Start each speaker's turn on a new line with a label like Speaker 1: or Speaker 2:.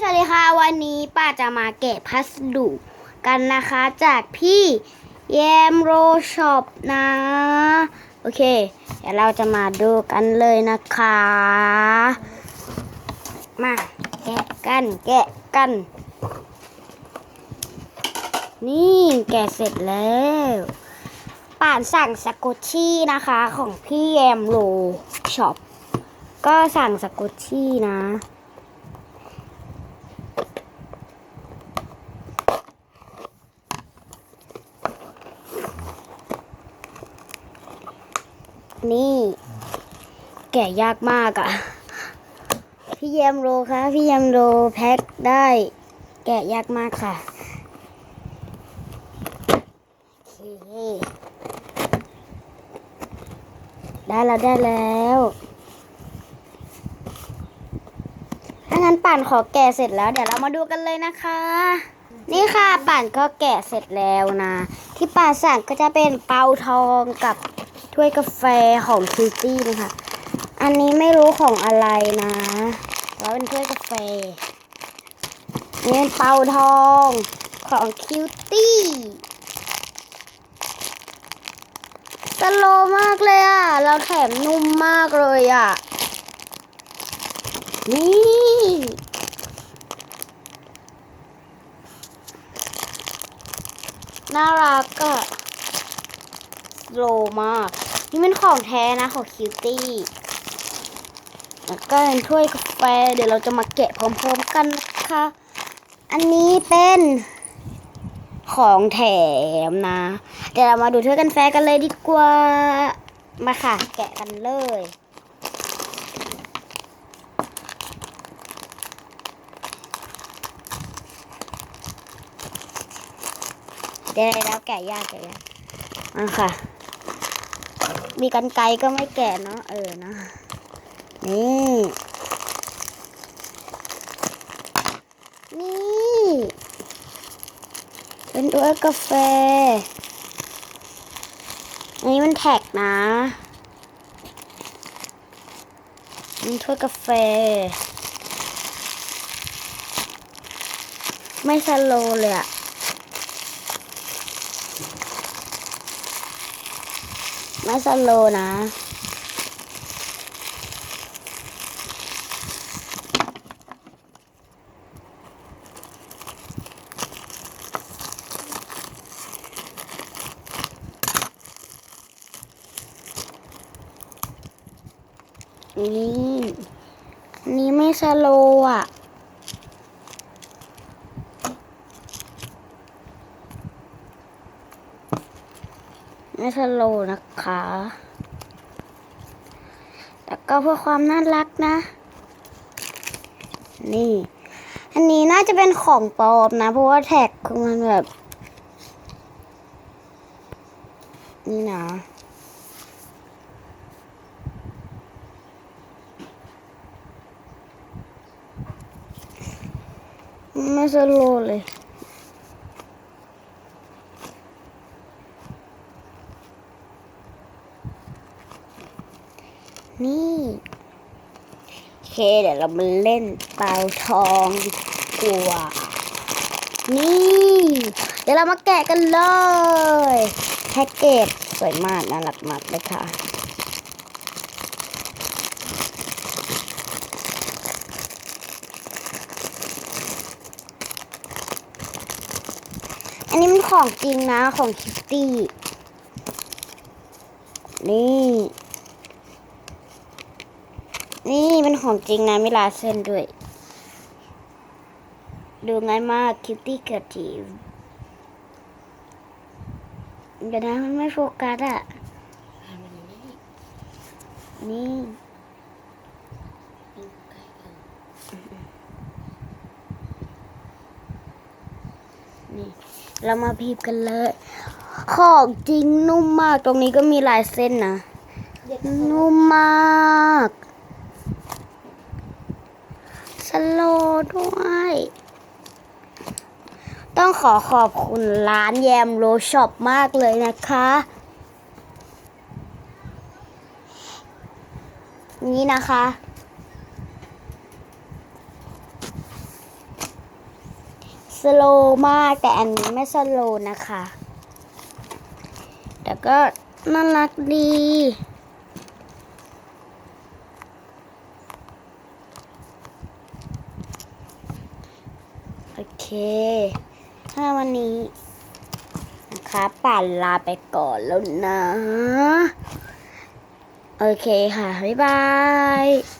Speaker 1: สวัสดีค่ะวันนี้ป้าจะมาแกะพัสดุกันนะคะจากพี่แยมโรช็อปนะ โอเค เดี๋ยวเราจะมาดูกันเลยนะคะ มาแกะกันแกะกัน นี่แกะเสร็จแล้วป่านสั่งสกุชชี่นะคะของพี่แยมโรช็อปก็สั่งสกุชชี่นะ นี่ แกะยากมากอะ่ะ พี่แยมโรคะพี่แยมโรแพ็คได้ แกะยากมากค่ะโอเคได้แล้วได้แล้วถ้างั้นป่านขอแกะเสร็จแล้ว เดี๋ยวเรามาดูกันเลยนะคะ นี่ค่ะป่านก็แกะเสร็จแล้วนะ ที่ป่านสั่งก็จะเป็นเปาทองกับ ถ้วยกาแฟของคิวตี้นะคะ อันนี้ไม่รู้ของอะไรนะแล้วเป็นถ้วยกาแฟนี่เป็นเปาทองของคิวตี้สโลมากเลยอะ เราแถมนุ่มมากเลยอะ นี่น่ารักอะโลมาก นี่เป็นของแท้นะ ของคิวตี้แล้วก็เป็นถ้วยกาแฟ เดี๋ยวเราจะมาแกะพร้อมๆกันนะคะ อันนี้เป็นของแถมนะ เดี๋ยวเรามาดูถ้วยกันแฟกันเลยดีกว่า มาค่ะ แกะกันเลยเดี๋ยวเราแกะยากแกะยากมาค่ะ มีกันไกลก็ไม่แกะเนาะเออนะนี่นี่เป็นด้วยกาแฟอันนี้มันแท็กนะมันถ้วยกาแฟ ไม่สโลว์เลยอะ ไม่สโลนะนี่นนี้ไม่สโลอะ ไม่สโลนะคะแต่ก็เพื่อความน่ารักนะ นี่ อันนี้น่าจะเป็นของปลอมนะ เพราะว่าแท็กของมันแบบ นี่นะไม่สโลเลย นี่โอเคเดี๋ยวเรามาเล่นเปาทองดีกว่านี่ เดี๋ยวเรามาแกะกันเลยแพ็กเกจสวยมากน่ารักมากเลยค่ะอันนี้มันของจริงนะของคิตตี้ นี่ นี่ เป็นของจริงนะมีลาเส้นด้วย ดูง่ายมากคิตตี้เกิดทีฟเดี๋ยวนะมันไม่โฟกัสอะนี่นี่ เรามาพีบกันเลย ของจริงนุ่มมาก ตรงนี้ก็มีลายเส้นนะ นุ่มมาก สโลด้วย ต้องขอขอบคุณร้านแยมโรช็อปมากเลยนะคะ นี่นะคะสโลมากแต่อันนี้ไม่สโลนะคะ แต่ก็น่ารักดี โอเค ถ้าวันนี้นะคะป่านลาไปก่อนแล้วนะ โอเคค่ะ บ๊ายบาย